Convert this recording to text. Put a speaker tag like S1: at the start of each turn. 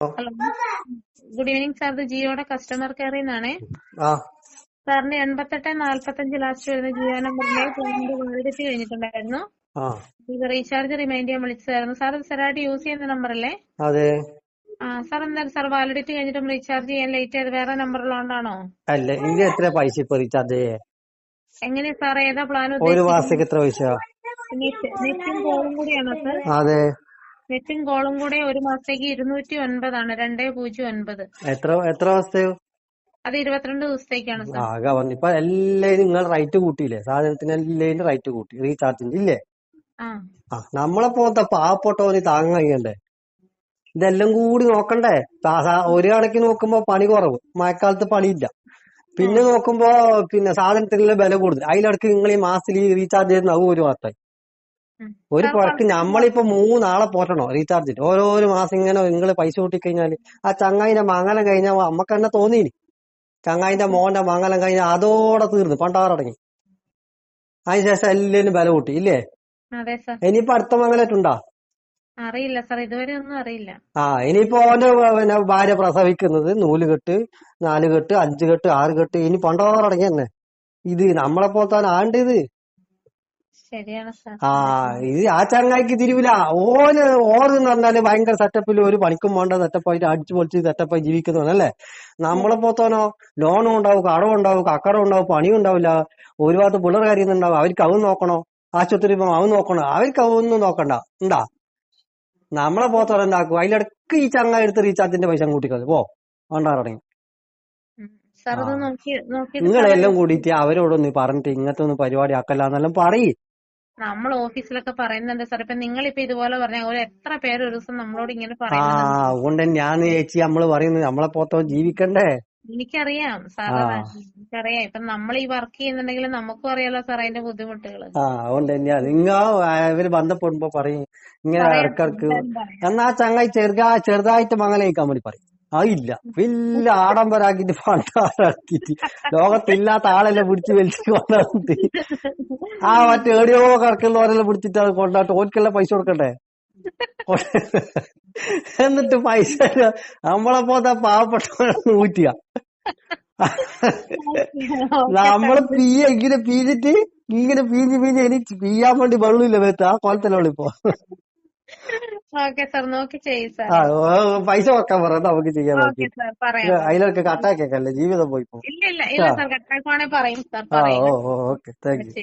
S1: Hello. Good evening sir. ഇത് ജിയോയുടെ customer കെയറിൽ നിന്നാണേ
S2: ആ.
S1: സാറിന്റെ എൺപത്തെട്ട് നാല്പത്തഞ്ച് ലാസ്റ്റ് വരുന്ന ജിയോ നമ്പറിലെ പേയ്മെന്റ് വാലിഡിറ്റി കഴിഞ്ഞിട്ടുണ്ടായിരുന്നു. ഇത് റീചാർജ് റിമൈൻഡ് ചെയ്യാൻ വിളിച്ചതായിരുന്നു. സാർ ഇത് സ്ഥിരമായിട്ട് യൂസ് ചെയ്യുന്ന നമ്പറല്ലേ
S2: അതെ.
S1: ആ സാർ എന്തായാലും സാർ വാലിഡിറ്റി കഴിഞ്ഞിട്ടും റീചാർജ് ചെയ്യാൻ ലേറ്റ് ആയത് വേറെ നമ്പറിലുണ്ടാണോ
S2: അല്ല ഇത് എത്ര പൈസ ഇപ്പൊ റീചാർജ് ചെയ്യേ?
S1: എങ്ങനെയാ സാർ ഏതാ പ്ലാൻ
S2: ഒരു മാസത്തേക്ക് എത്ര പൈസ
S1: നെറ്റും കോളും കൂടിയാണോ സാർ?
S2: അതെ.
S1: നെറ്റും കോളും കൂടെ ഒരു മാസത്തേക്ക് ഇരുന്നൂറ്റി ഒൻപതാണ് രണ്ടേ പൂജ്യം ഒൻപത്.
S2: എത്ര എത്ര മാസത്തെ?
S1: അത് ഇരുപത്തിരണ്ട് ദിവസത്തേക്കാണ് സാർ.
S2: ആകെ പറഞ്ഞു ഇപ്പൊ എല്ലാരും നിങ്ങൾ റൈറ്റ് കൂട്ടിയില്ലേ? സാധനത്തിന് എല്ലാരും റൈറ്റ് കൂട്ടി റീചാർജിന്റെ ഇല്ലേ?
S1: ആ.
S2: നമ്മളെ പോലത്തെ പാവപ്പെട്ടവന് താങ്ങാൻ കഴിയണ്ടേ? ഇതെല്ലാം കൂടി നോക്കണ്ടേ? ഒരു കണക്കിന് നോക്കുമ്പോ പണി കുറവ്. മഴക്കാലത്ത് പണിയില്ല. പിന്നെ നോക്കുമ്പോ പിന്നെ സാധനത്തിനുള്ള വില കൂടുതൽ. അതിലിടക്ക് നിങ്ങൾ ഈ മാസത്തിൽ റീചാർജ് ചെയ്യുന്ന ഒരു മാസമായി. ഒരു
S1: സാർ
S2: പുറക്ക് നമ്മളിപ്പോ മൂന്നാളെ പോറ്റണോ റീചാർജിന് ഓരോരോ മാസം ഇങ്ങനെ നിങ്ങൾ പൈസ കൂട്ടി കഴിഞ്ഞാൽ ആ ചങ്ങായിന്റെ മംഗലം കഴിഞ്ഞാൽ നമ്മക്ക് തന്നെ തോന്നീന്. ചങ്ങായിന്റെ മോന്റെ മംഗലം കഴിഞ്ഞാൽ അതോടെ തീർന്നു. പണ്ടാറടങ്ങി അതിനുശേഷം എല്ലാരും ബല കൂട്ടി. ഇല്ലേ? ഇനിയിപ്പൊ അടുത്ത മംഗലായിട്ടുണ്ടോ
S1: അറിയില്ല സാർ. ഇതുവരെ ഒന്നും അറിയില്ല.
S2: ആ ഇനിയിപ്പോ ഓന്റെ പിന്നെ ഭാര്യ പ്രസവിക്കുന്നത് നൂലുകെട്ട് നാലുകെട്ട് നാല് കെട്ട് അഞ്ച് കെട്ട് ആറ് കെട്ട്. ഇനി പണ്ടാറടങ്ങി തന്നെ ഇത് നമ്മളെ പോലത്തെ ആണ്ട് ഇത്? ഇത് ആ ചങ്ങായിക്ക് തിരിവില്ല. ഓന് ഓർന്ന് പറഞ്ഞാൽ ഭയങ്കര സെറ്റപ്പിൽ ഒരു പണിക്കും വേണ്ട സെറ്റപ്പായിട്ട് അടിച്ചു പൊളിച്ച് സെറ്റപ്പായി ജീവിക്കുന്നവനല്ലേ നമ്മളെ പോത്തോനോ ലോണും ഉണ്ടാവും കടവും ഉണ്ടാവും കക്കടം ഉണ്ടാവും പണിയും ഉണ്ടാവില്ല. ഒരുപാട് ഭാഗത്ത് കാര്യം ഉണ്ടാവും. അവർക്ക് അവൻ നോക്കണോ? ആശുപത്രി അവൻ നോക്കണോ? അവർക്ക് അവൊന്നും നോക്കണ്ട. ഉണ്ടാ? നമ്മളെ പോത്തോനെ ഉണ്ടാക്കും അതിലിടക്ക് ഈ ചങ്ങായി എടുത്ത് റീചാർജിന്റെ പൈസ കൂട്ടിക്കോ പോ.
S1: സാർ
S2: നിങ്ങളെല്ലാം കൂടിയിട്ട് അവരോടൊന്ന് പറഞ്ഞിട്ട് ഇങ്ങനത്തെ ഒന്ന് പരിപാടി ആക്കല്ലാന്നെല്ലാം പറയ്.
S1: നമ്മൾ ഓഫീസിലൊക്കെ പറയുന്നുണ്ട് സാർ ഇപ്പൊ നിങ്ങളിപ്പോ ഇതുപോലെ പറഞ്ഞ ഒരു എത്ര പേര് ഒരു ദിവസം നമ്മളോട് ഇങ്ങനെ
S2: ആ
S1: പറയുന്നുണ്ട്
S2: അതുകൊണ്ട് തന്നെയാന്ന് ചേച്ചി നമ്മൾ പറയുന്നത് നമ്മളെ പോത്തോ ജീവിക്കണ്ടേ?
S1: എനിക്കറിയാം സാർ
S2: ആ.
S1: എനിക്കറിയാം. ഇപ്പൊ നമ്മൾ ഈ വർക്ക് ചെയ്യുന്നുണ്ടെങ്കിൽ നമുക്കും അറിയാലോ സാർ അതിന്റെ
S2: ബുദ്ധിമുട്ടുകൾ അതുകൊണ്ട് തന്നെയാ നിങ്ങ ഇവർ ബന്ധപ്പെടുമ്പോ പറയും. ഇങ്ങനെ ഇടക്കിടക്ക് എന്നാ ചങ്ങായി ചെറുതാ ചെറുതായിട്ട് മംഗലം കഴിക്കാൻ വേണ്ടി പറയും. അതില്ല വലിയ ആഡംബരാക്കിട്ട് പണ്ടാറാക്കിട്ട് ലോകത്തില്ലാത്ത ആളെല്ലാം പിടിച്ച് വലിച്ചു കൊണ്ടാട്ട് ആ മറ്റേ എവിടെയോ കിടക്കുന്നവരെല്ലാം പിടിച്ചിട്ട് അത് കൊണ്ടാട്ട് ഓർക്കെല്ലാം പൈസ കൊടുക്കണ്ടേ? എന്നിട്ട് പൈസ നമ്മളെ പോത്ത പാവപ്പെട്ടവരെ ഊറ്റിയ നമ്മൾ പീയ ഇങ്ങനെ പീഞ്ഞിട്ട് ഇങ്ങനെ പീഞ്ഞ് പീഞ്ഞ് എനിക്ക് പീയാൻ വേണ്ടി വെള്ളമില്ല വേത്ത ആ കോലത്തിലുള്ള ഇപ്പൊ പൈസ വെക്കാൻ പറ നമുക്ക് ചെയ്യാൻ അതിലൊക്കെ കട്ടാക്കിയേക്കല്ലേ ജീവിതം
S1: പോയി പറയും
S2: ഓ ഓ ഓക്കെ താങ്ക് യു.